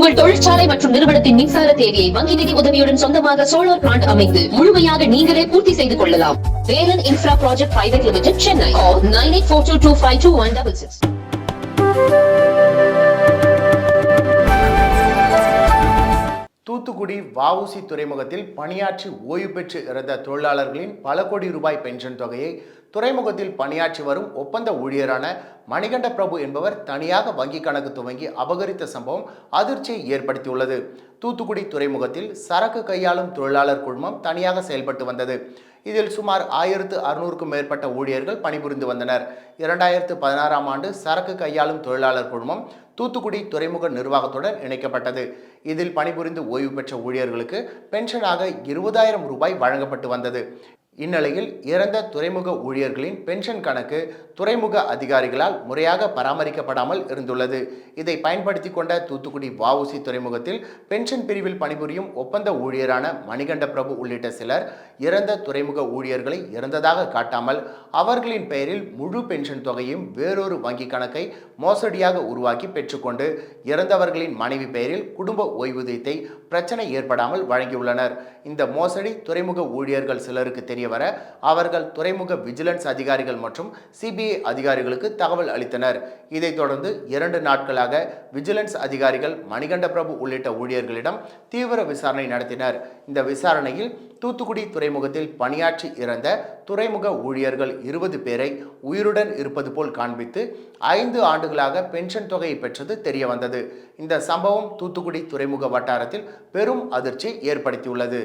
உங்கள் தொழிற்சாலை மற்றும் நிறுவனத்தின் மின்சார தேவையை வங்கி நிதி உதவியுடன் சொந்தமாக சோலார் பிளான்ட் அமைத்து முழுமையாக நீங்களே பூர்த்தி செய்து கொள்ளலாம். Velan infra project private limited Chennai nine eight four two two five two one double six Thoothukudi VOC துறைமுகத்தில் பணியாற்றி ஓய்வு பெற்று இருந்த தொழிலாளர்களின் பல கோடி ரூபாய் பென்ஷன் தொகையை துறைமுகத்தில் பணியாற்றி வரும் ஒப்பந்த ஊழியரான மணிகண்ட பிரபு என்பவர் தனியாக வங்கி கணக்கு துவங்கி அபகரித்த சம்பவம் அதிர்ச்சியை ஏற்படுத்தியுள்ளது. தூத்துக்குடி துறைமுகத்தில் சரக்கு கையாளும் தொழிலாளர் குழுமம் தனியாக செயல்பட்டு வந்தது. இதில் சுமார் ஆயிரத்து அறுநூறுக்கும் மேற்பட்ட ஊழியர்கள் பணிபுரிந்து வந்தனர். இரண்டாயிரத்து பதினாறாம் ஆண்டு சரக்கு கையாளும் தொழிலாளர் குழுமம் தூத்துக்குடி துறைமுக நிர்வாகத்துடன் இணைக்கப்பட்டது. இதில் பணிபுரிந்து ஓய்வு பெற்ற ஊழியர்களுக்கு பென்ஷனாக இருபதாயிரம் ரூபாய் வழங்கப்பட்டு வந்தது. இந்நிலையில் இறந்த துறைமுக ஊழியர்களின் பென்ஷன் கணக்கு துறைமுக அதிகாரிகளால் முறையாக பராமரிக்கப்படாமல் இருந்துள்ளது. இதை பயன்படுத்தி கொண்ட தூத்துக்குடி வஉசி துறைமுகத்தில் பென்ஷன் பிரிவில் பணிபுரியும் ஒப்பந்த ஊழியரான மணிகண்ட பிரபு உள்ளிட்ட சிலர் இறந்த துறைமுக ஊழியர்களை இறந்ததாக காட்டாமல் அவர்களின் பெயரில் முழு பென்ஷன் தொகையும் வேறொரு வங்கி கணக்கை மோசடியாக உருவாக்கி பெற்றுக்கொண்டு இறந்தவர்களின் மனைவி பெயரில் குடும்ப ஓய்வூதியத்தை பிரச்சனை ஏற்படாமல் வழங்கியுள்ளனர். இந்த மோசடி துறைமுக ஊழியர்கள் சிலருக்கு தெரிய தெரியவர அவர்கள் துறைமுக விஜிலன்ஸ் அதிகாரிகள் மற்றும் சிபிஐ அதிகாரிகளுக்கு தகவல் அளித்தனர். இதைத் தொடர்ந்து இரண்டு நாட்களாக விஜிலன்ஸ் அதிகாரிகள் மணிகண்ட பிரபு உள்ளிட்ட ஊழியர்களிடம் தீவிர விசாரணை நடத்தினர். இந்த விசாரணையில் தூத்துக்குடி துறைமுகத்தில் பணியாற்றி இறந்த துறைமுக ஊழியர்கள் இருபது பேரை உயிருடன் இருப்பது போல் காண்பித்து ஐந்து ஆண்டுகளாக பென்ஷன் தொகையை பெற்றது தெரிய வந்தது இந்த சம்பவம் தூத்துக்குடி துறைமுக வட்டாரத்தில் பெரும் அதிர்ச்சி ஏற்படுத்தியுள்ளது.